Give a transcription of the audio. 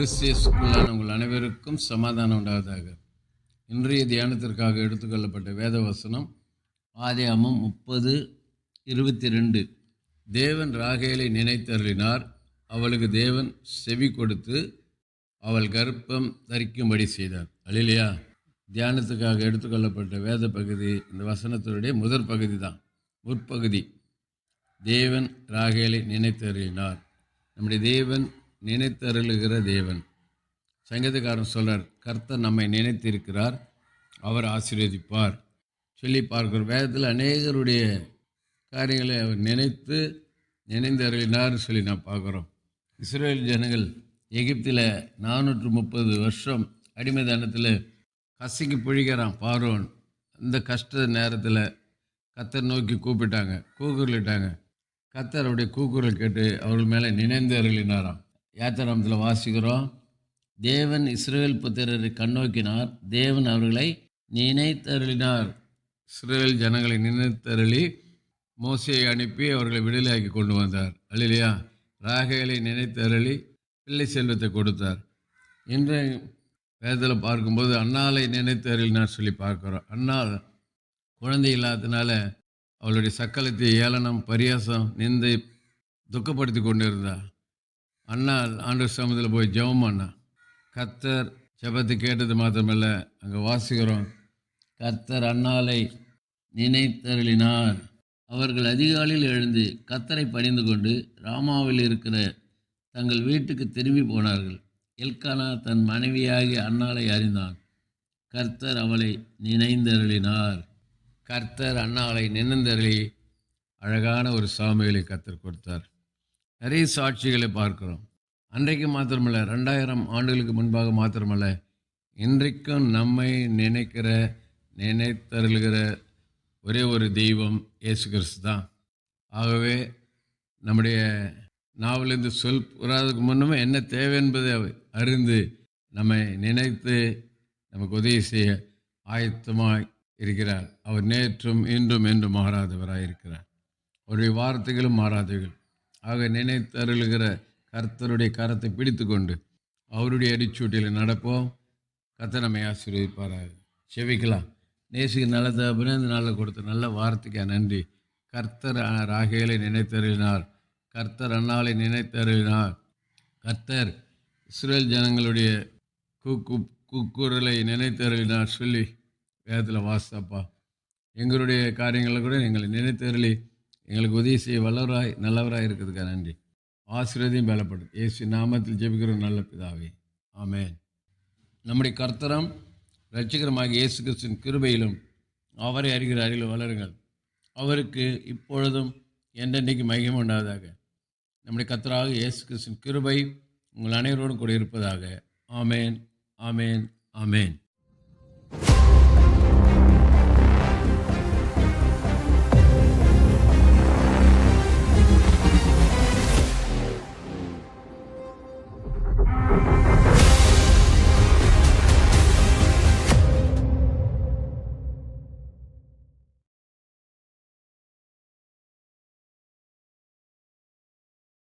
கிறிஸ்தியஸ்குள்ளான உங்கள் அனைவருக்கும் சமாதானம் உண்டாவதாக. இன்றைய தியானத்திற்காக எடுத்துக்கொள்ளப்பட்ட வேத வசனம் ஆதியாமம் முப்பது இருபத்தி ரெண்டு தேவன் ராகேலை நினைத்தருளினார். அவளுக்கு தேவன் செவி கொடுத்து அவள் கர்ப்பம் தரிக்கும்படி செய்தார். அழிலையா தியானத்துக்காக எடுத்துக்கொள்ளப்பட்ட வேத பகுதி இந்த வசனத்தினுடைய முதற் பகுதி தான் முற்பகுதி. தேவன் ராகேலை நினைத்தருளினார். நம்முடைய தேவன் நினைத்தருளுகிற தேவன். சங்கீதக்காரன் சொல்கிறார் கர்த்தர் நம்மை நினைத்திருக்கிறார் அவர் ஆசீர்வதிப்பார். சொல்லி பார்க்கிறோம் வேதத்தில் அநேகருடைய காரியங்களை அவர் நினைத்து நினைந்தருளினார் சொல்லி நான் பார்க்குறோம். இஸ்ரேல் ஜனங்கள் எகிப்தில் நானூற்று முப்பது வருஷம் அடிமைதானத்தில் கசிக்கு பிழிக்கிறான் பார்வோன். அந்த கஷ்ட நேரத்தில் கத்தர் நோக்கி கூப்பிட்டாங்க கூக்குரலிட்டாங்க. கத்தர் அவருடைய கூக்குரல் கேட்டு அவர்கள் மேலே நினைந்து அருளினாராம். யாத்திராமத்தில் வாசிக்கிறோம். தேவன் இஸ்ரேல் புத்திரரை கண்ணோக்கினார். தேவன் அவர்களை நினைத்தருளினார். இஸ்ரேல் ஜனங்களை நினைத்தருளி மோசையை அனுப்பி அவர்களை விடுதலையாக்கி கொண்டு வந்தார். அல்லையா ராகைகளை நினைத்தருளி பிள்ளை செல்வத்தை கொடுத்தார். இன்று வேதத்தில் பார்க்கும்போது அண்ணாலை நினைத்தருளினார் சொல்லி பார்க்குறோம். அண்ணா குழந்தை இல்லாததுனால அவளுடைய சக்கலத்தை ஏளனம் பரியாசம் நிந்தை துக்கப்படுத்தி கொண்டு இருந்தா அண்ணா ஆண்டு சமூகத்தில் போய் ஜெபம் அண்ணா கர்த்தர் ஜெபத்தை கேட்டது மாத்திரமல்ல அங்கே வாசிக்கிறோம். கர்த்தர் அண்ணாலை நினைத்தருளினார். அவர்கள் அதிகாலையில் எழுந்து கத்தரை பணிந்து கொண்டு ராமாவில் இருக்கிற தங்கள் வீட்டுக்கு திரும்பி போனார்கள். எல்கானா தன் மனைவியாகி அண்ணாலை அறிந்தான். கர்த்தர் அவளை நினைந்தருளினார். கர்த்தர் அன்னாளை நினைந்தருளி அழகான ஒரு சாமிகளை கத்தர் கொடுத்தார். நிறைய சாட்சிகளை பார்க்கிறோம். அன்றைக்கு மாத்திரமல்ல ரெண்டாயிரம் ஆண்டுகளுக்கு முன்பாக மாத்திரமல்ல இன்றைக்கும் நம்மை நினைக்கிற நினைத்தருளுகிற ஒரே ஒரு தெய்வம் இயேசு கிறிஸ்து தான். ஆகவே நம்முடைய நாவலிருந்து சொல் புறாததுக்கு முன்னமே என்ன தேவை என்பதை அறிந்து நம்மை நினைத்து நமக்கு உதவி செய்ய ஆயத்தமாய் இருக்கிறார். அவர் நேற்றும் இன்றும் என்றும் மாறாதவராக இருக்கிறார் அவருடைய வார்த்தைகளும் மாறாதவர்கள் ஆக நினைத்தருளுகிற கர்த்தருடைய கரத்தை பிடித்து கொண்டு அவருடைய அடிச்சூட்டியில் நடப்போம். கத்தை நம்மை ஆசீர்வதிப்பாராக. செவிக்கலாம் நேசிக்கு நல்ல தகப்பனே இந்த நாளில் கொடுத்த நல்ல வார்த்தைக்கு நன்றி. கர்த்தர் அஹ், ராகேலை நினைத்தருளினார். கர்த்தர் அண்ணாலை நினைத்தருளினார். கர்த்தர் இஸ்ரேல் ஜனங்களுடைய கூக்கு கூக்குரலை நினைத்தருளினார் சொல்லி வேதத்தில் வாசப்பா எங்களுடைய காரியங்களை கூட எங்களை நினைத்தருளி. எங்களுக்கு உதவி செய்ய வல்லவராய் நல்லவராய் இருக்கிறதுக்காக நன்றி. ஆசீர்வதையும் பலப்படும் இயேசு நாமத்தில் ஜெபிக்கிற நல்ல பிதாவே. ஆமேன். நம்முடைய கர்த்தரம் ரட்சிகரமாக இயேசு கிறிஸ்தின் கிருபையிலும் அவரை அறிகிற அறிவில் வளருங்கள். அவருக்கு இப்பொழுதும் என்றென்றைக்கு மகிமை உண்டாவதாக. நம்முடைய கர்த்தராக இயேசு கிறிஸ்தின் கிருபை உங்கள் அனைவரோடும் கூட இருப்பதாக. ஆமேன் ஆமேன் ஆமேன்.